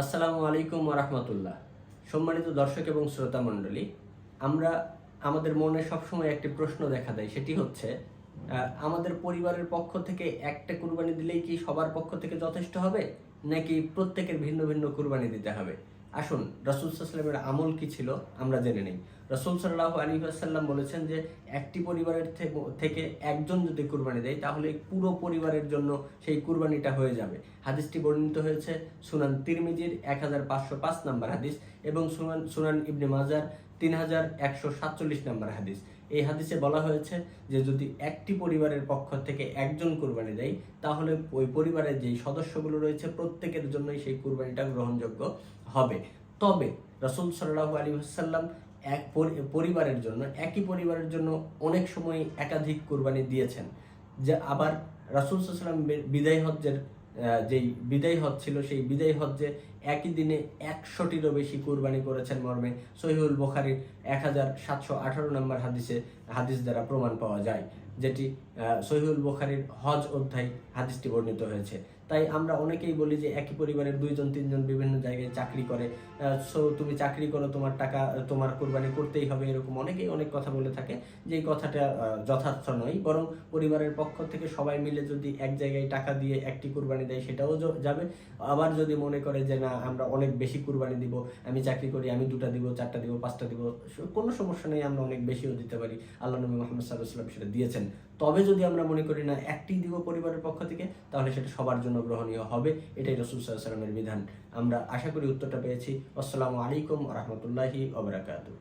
আসসালামু আলাইকুম রহমতুল্লাহ। সম্মানিত দর্শক এবং শ্রোতা মণ্ডলী, আমরা আমাদের মনে সবসময় একটি প্রশ্ন দেখা দেয়, সেটি হচ্ছে আমাদের পরিবারের পক্ষ থেকে একটা কুরবানি দিলেই কি সবার পক্ষ থেকে যথেষ্ট হবে? নাকি প্রত্যেকের ভিন্ন ভিন্ন কুরবানি দিতে হবে? আসুন, রসুল আমল কি ছিল, আমরা জেনে নিই। রসুল সাল্লাহ আলী আসাল্লাম বলেছেন যে, একটি পরিবারের থেকে- একজন যদি কুরবানি দেয়, তাহলে পুরো পরিবারের জন্য সেই কুরবানিটা হয়ে যাবে। হাদিসটি বর্ণিত হয়েছে সুনান তিরমিজির এক হাজার পাঁচশো পাঁচ নম্বর হাদিস এবং সুনান সুনান ইবনে মাজার তিন হাজার একশো সাতচল্লিশ নম্বর হাদিস। এই হাদিসে বলা হয়েছে যে, যদি একটি পরিবারের পক্ষ থেকে একজন কুরবানি দেয়, তাহলে ওই পরিবারের যেই সদস্যগুলো রয়েছে, প্রত্যেকের জন্যই সেই কুরবানিটা গ্রহণযোগ্য হবে। তবে রসুল সাল্লাহ আলী সাল্লাম এক পরি- পরিবারের জন্য, একই পরিবারের জন্য অনেক সময় একাধিক কোরবানি দিয়েছেন। যে আবার রাসুল সাল্লাম বিদায় হজ্জের যেই বিদায় হজ ছিল, সেই বিদায় হজ্জে একই দিনে একশোটিরও বেশি কুরবানি করেছেন মর্মে সহিউল বোখারির এক হাজার সাতশো আঠারো নম্বর হাদিসে হাদিস দ্বারা প্রমাণ পাওয়া যায়, যেটি সহিউল বোখারির হজ অধ্যায় হাদিসটি বর্ণিত হয়েছে। তাই আমরা অনেকেই বলি যে একই পরিবারের দুইজন, তিনজন বিভিন্ন জায়গায় চাকরি করে সো তুমি চাকরি করো, তোমার টাকা, তোমার কোরবানি করতেই হবে এরকম অনেকেই অনেক কথা বলে থাকে, যে কথাটা যথার্থ নয়, বরং পরিবারের পক্ষ থেকে সবাই মিলে যদি এক জায়গায় টাকা দিয়ে একটি কোরবানি দেয় সেটাও যাবে। আবার যদি মনে করে যে না আমরা অনেক বেশি কুরবানি দিব আমি চাকরি করি আমি দুটা দিব চারটা দিব পাঁচটা দিব কোনো সমস্যা নেই আমরা অনেক বেশিও দিতে পারি। আল্লাহ নবী মোহাম্মদ সাল্লাহ সাল্লাম সেটা দিয়েছেন। তবে যদি আমরা মনে করি না একটি দিব পরিবারের পক্ষ থেকে তাহলে সেটা সবার জন্য গ্রহণীয় হবে। এটাই রসুল সাল্লাহ সাল্লামের বিধান। আমরা আশা করি উত্তরটা পেয়েছি। আসসালামু আলাইকুম রহমতুল্লাহি ওবরাকাতু